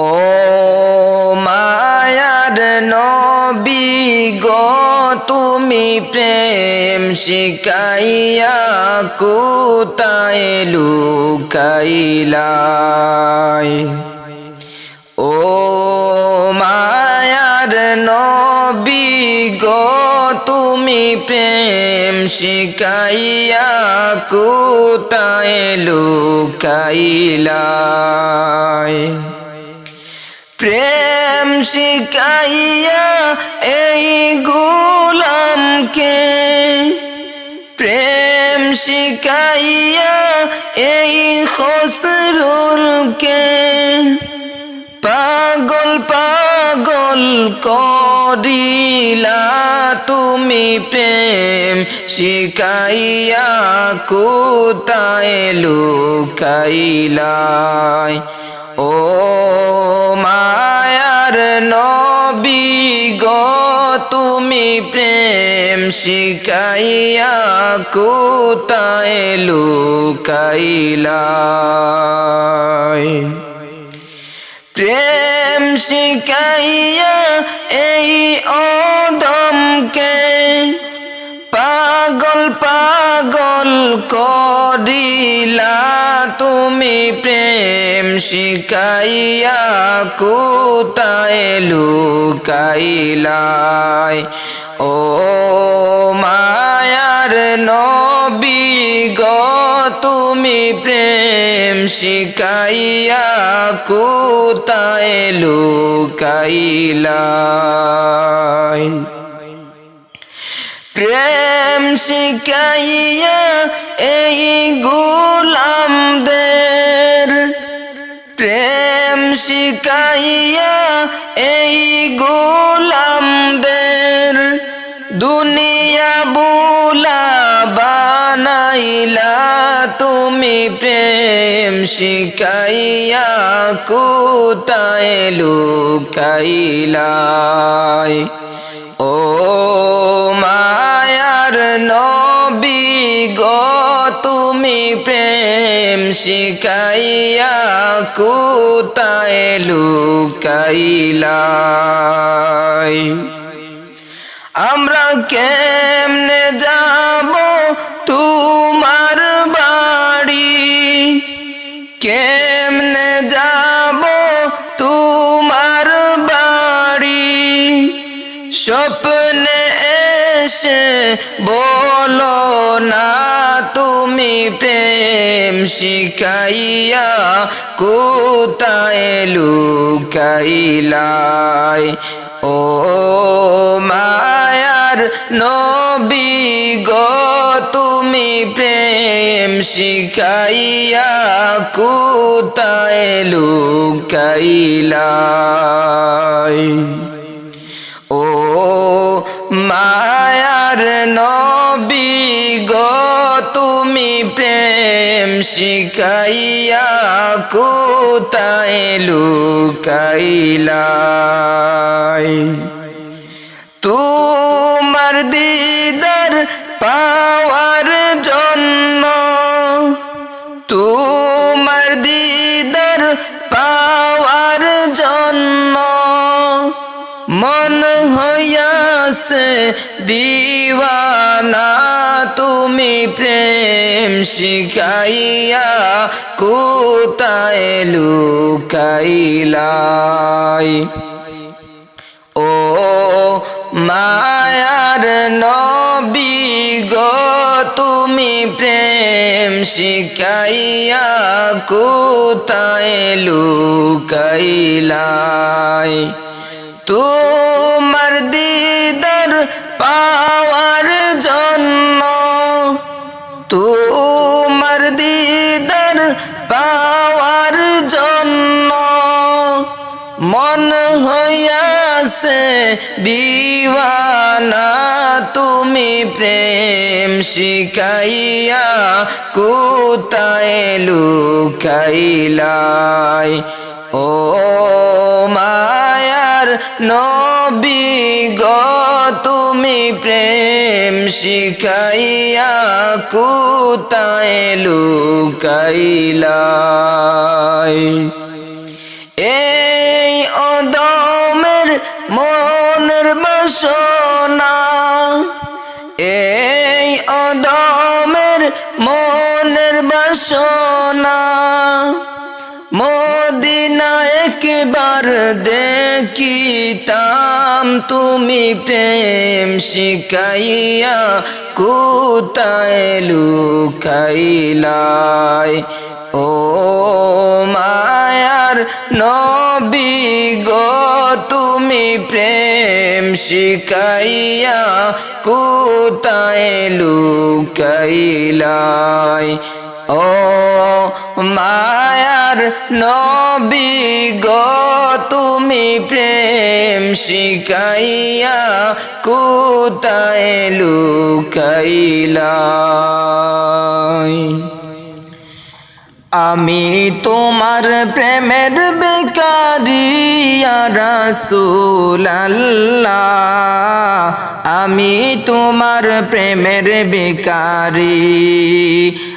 ও মায়ার নবী গো, তুমি প্রেম শিকাইয়া কুতায় লুকাইলাই? ও মায়ার নবী গো, তুমি প্রেম শিকাইয়া কুতায় লুকাইলাই? প্রেম শিকাইয়া এই গুলামকে। প্রেম শিকাইয়া এই খসরুলকে। পাগল পাগল করিলা তুমি প্রেম শিকাইয়া কুতায় লুকাইলাই? ও মায়ার নবী গো, তুমি প্রেম শিকাইয়া কুতায় লুকাইলাই? প্রেম শিকাইয়া এই অদমকে পাগল পাগল করিলা তুমি প্রেম শিকাইয়া কুতায় লুকাইলাই? ও মায়ার নবী গ, তুমি প্রেম শিকাইয়া কুতায় লুকাইলাই? প্রেম শিকাইয়া এই গুলামদের। প্রেম শিকাইয়া এই গুলামদের। দুনিয়া বুলা বানাইলা তুমি প্রেম শিকাইয়া কুতায় লুকাইলাই? ও মায়ার নবী গো, তুমি প্রেম শিকাইয়া কুতায় লুকাইলাই? আমরা কেমনে যাব তোমার বাড়ি? কেমনে বলো না তুমি প্রেম শিখাইয়া কোথায় লুকাইলাই? ও মায়ার নবী গো, তুমি প্রেম শিখাইয়া কোথায় লুকাইলাই? ও মায়ার নবী গো তুমি প্রেম শিখাইয়া কোথায় লুকাইলাই? তোমার দিদার পাওয়ার জন্য তোমার মন হইয়াছে দিওয়ানা, তুমি প্রেম শিখাইয়া কোথায় লুকাইলাই? ও মায়ার নবী গো, তুমি প্রেম শিখাইয়া কোথায় লুকাইলাই? তোমার দিদার পাওয়ার জন্য, তোমার দিদার পাওয়ার জন্য মন হইয়াছে দিওয়ানা, তুমি প্রেম শিখাইয়া কোথায় লুকাইলাই? ও মায়ার নবী গো তুমি প্রেম শিখাইয়া কোথায় লুকাইলাই? এ মনের বাসনা এই অদমের মনের বাসনা মদিনা একবার দেখিতাম তুমি প্রেম শিখাইয়া কোথায় লুকাইলাই? ও মায়ার নবী গো, তুমি প্রেম শিখাইয়া কোথায় লুকাইলাই? ও মায়ার নবী গো তুমি প্রেম শিখাইয়া কোথায় লুকাইলাই। আমি তোমার প্রেমের বেকারি রসুল আমি তোমার প্রেমের বেকারি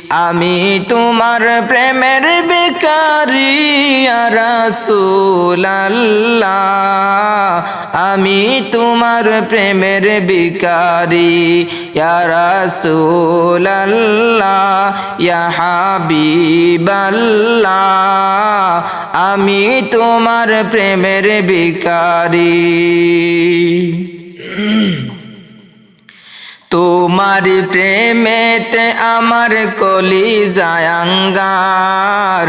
আমি তোমার প্রেমের বেকারি রসুল আমি তোমার প্রেমের বিকারি রসুল ইয়া হাবিবাল্লাহ। আমি তোমার প্রেমের বিকারি তোমার প্রেমেতে আমার কলি জায়াঙ্গার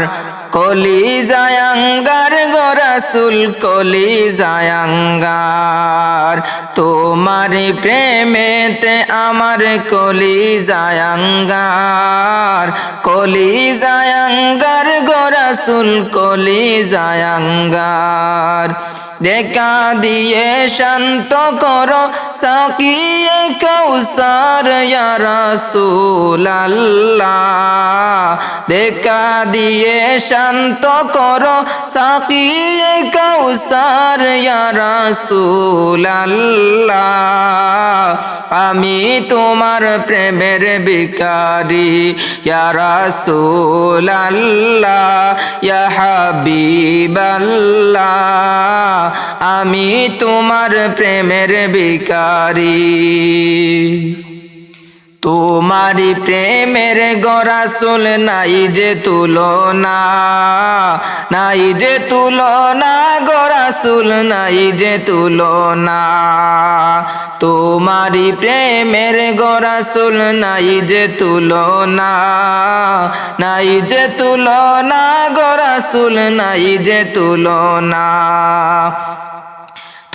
কলি জায়াঙ্গার গরাসুল কলি জায়াঙ্গার তোমার প্রেমেতে আমার কলি জায়াঙ্গার কলি জায়াঙ্গার গরাসুল কলি জায়াঙ্গার দেখা দিয়ে শান্ত কর, সাকিয়ে কৌসার দেখা দিয়ে শান্ত কর, সাকিয়ে কৌসার রসুল আমি তোমার প্রেমের বিকারি রসুল ইয়া হাবিবাল্লাহ। আমি তোমার প্রেমের বিকারি তোমারি প্রেমের গরাসুল নাই যে তুলনা, নাই যে তুলনা গরাসুল নাই যে তুলনা। তোমারি প্রেমের গরাসুল নাই যে তুলনা, নাই যে তুলনা গরাসুল নাই যে তুলনা।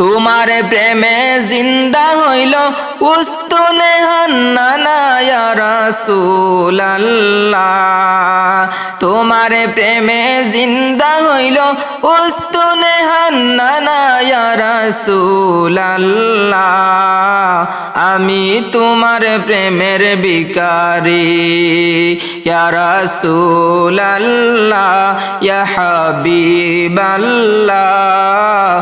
তোমার প্রেমে জিন্দা হইল উস্তুনে হান্নানায়া রাসূল আল্লাহ তোমার প্রেমে জিন্দা হইল উস্তুনে হান্নানায়া রাসূল আল্লাহ আমি তোমার প্রেমের বিকারি ইয়া রাসূল আল্লাহ ইয়া হাবিবাল্লাহ।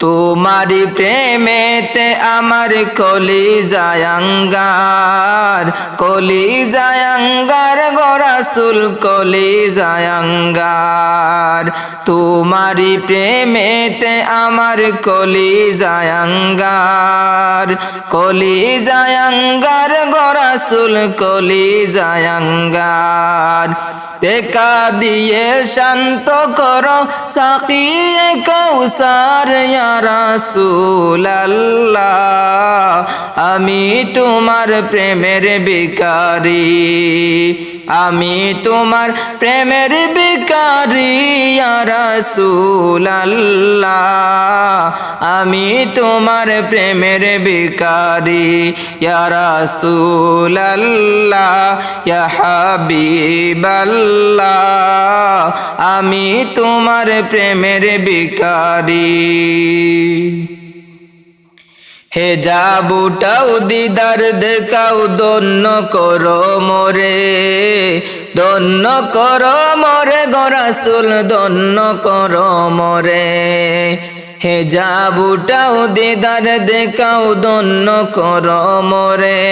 তোমারি প্রেমেতে আমার কলি জায়াঙ্গার কলি জায়াঙ্গার গরাসুল কলি জায়াঙ্গার তোমারি প্রেমেতে আমার কলি জায়াঙ্গার কলি জায়াঙ্গার গরাসুল কলি জায়াঙ্গার দেখা দিয়ে শান্ত কর সাকিয়ে কৌসার রাসূল আল্লাহ আমি তোমার প্রেমের বিকারি আমি তোমার প্রেমের বিকারি রাসূল আল্লাহ আমি তোমার প্রেমের বিকারি রাসূল আল্লাহ, আমি তোমার প্রেমের বিকারি হে যাবুটাও দিদার দেখাও দন্য করো মোরে দন্য করো মোরে, গরাসুল দন্য করো মোরে। হে যাবুটাও দিদার দেখাও দন্য করো মোরে।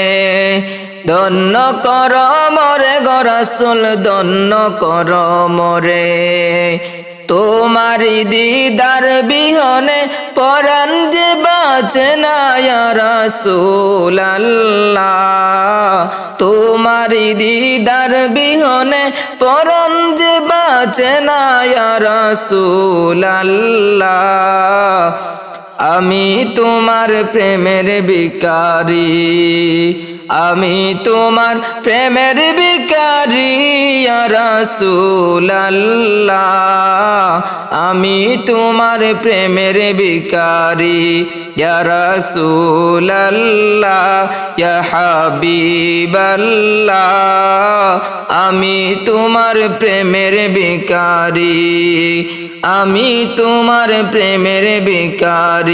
দন্য কর মরে গরাসুল দন্য কর মরে। তোমারি দিদার বিহনে পরাণ যে বাঁচে না রসুল তোমারি দিদার বিহনে পরাণ যে বাঁচে না রসুল আমি তোমার প্রেমের বিকারি আমি তোমার প্রেমের বিকারি রসুল আমি তোমার প্রেমের বিকারি রসুল আল্লাহ হাবিবাল্লাহ। আমি তোমার প্রেমের বিকারি আমি তোমার প্রেমের বিকারি